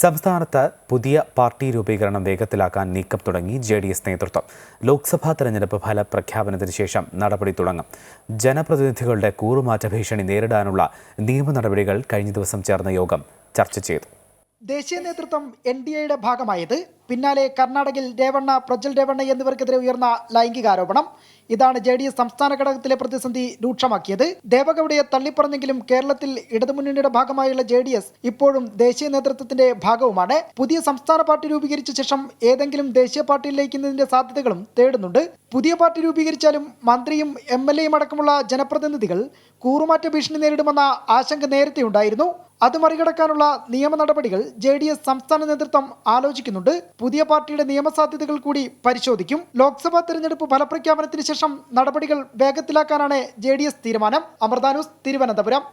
സംസ്ഥാനത്ത് പുതിയ പാർട്ടി രൂപീകരണം വേഗത്തിലാക്കാൻ നീക്കം തുടങ്ങി ജെ ഡി എസ് നേതൃത്വം. ലോക്സഭാ തെരഞ്ഞെടുപ്പ് ഫലപ്രഖ്യാപനത്തിന് ശേഷം നടപടി തുടങ്ങും. ജനപ്രതിനിധികളുടെ കൂറുമാറ്റ ഭീഷണി നേരിടാനുള്ള നിയമ നടപടികൾ കഴിഞ്ഞ ദിവസം ചേർന്ന യോഗം ചർച്ച ചെയ്തു. ദേശീയ നേതൃത്വം എൻ ഡി എയുടെ ഭാഗമായത്. പിന്നാലെ കർണാടകയിൽ രേവണ്ണ പ്രജ്വൽ രേവണ്ണ എന്നിവർക്കെതിരെ ഉയർന്ന ലൈംഗികാരോപണം. ഇതാണ് ജെ ഡി എസ് സംസ്ഥാന ഘടകത്തിലെ പ്രതിസന്ധി രൂക്ഷമാക്കിയത്. ദേവഗൌഡയെ തള്ളിപ്പറഞ്ഞെങ്കിലും കേരളത്തിൽ ഇടതുമുന്നണിയുടെ ഭാഗമായുള്ള ജെ ഡി എസ് ഇപ്പോഴും ദേശീയ നേതൃത്വത്തിന്റെ ഭാഗവുമാണ്. പുതിയ സംസ്ഥാന പാർട്ടി രൂപീകരിച്ച ശേഷം ഏതെങ്കിലും ദേശീയ പാർട്ടിയിൽ ലയിക്കുന്നതിന്റെ സാധ്യതകളും തേടുന്നുണ്ട്. പുതിയ പാർട്ടി രൂപീകരിച്ചാലും മന്ത്രിയും എം എൽ എയും അടക്കമുള്ള ജനപ്രതിനിധികൾ കൂറുമാറ്റ ഭീഷണി നേരിടുമെന്ന ആശങ്ക നേരത്തെ ഉണ്ടായിരുന്നു അത് മറികടക്കാനുള്ള നിയമ നടപടികൾ ജെ ഡി എസ് സംസ്ഥാന നേതൃത്വം ആലോചിക്കുന്നുണ്ട്. പുതിയ പാർട്ടിയുടെ നിയമസാധ്യതകൾ കൂടി പരിശോധിക്കും. ലോക്സഭാ തെരഞ്ഞെടുപ്പ് ഫലപ്രഖ്യാപനത്തിന് ശേഷം നടപടികൾ വേഗത്തിലാക്കാനാണ് ജെ തീരുമാനം. അമൃതാനൂസ് തിരുവനന്തപുരം.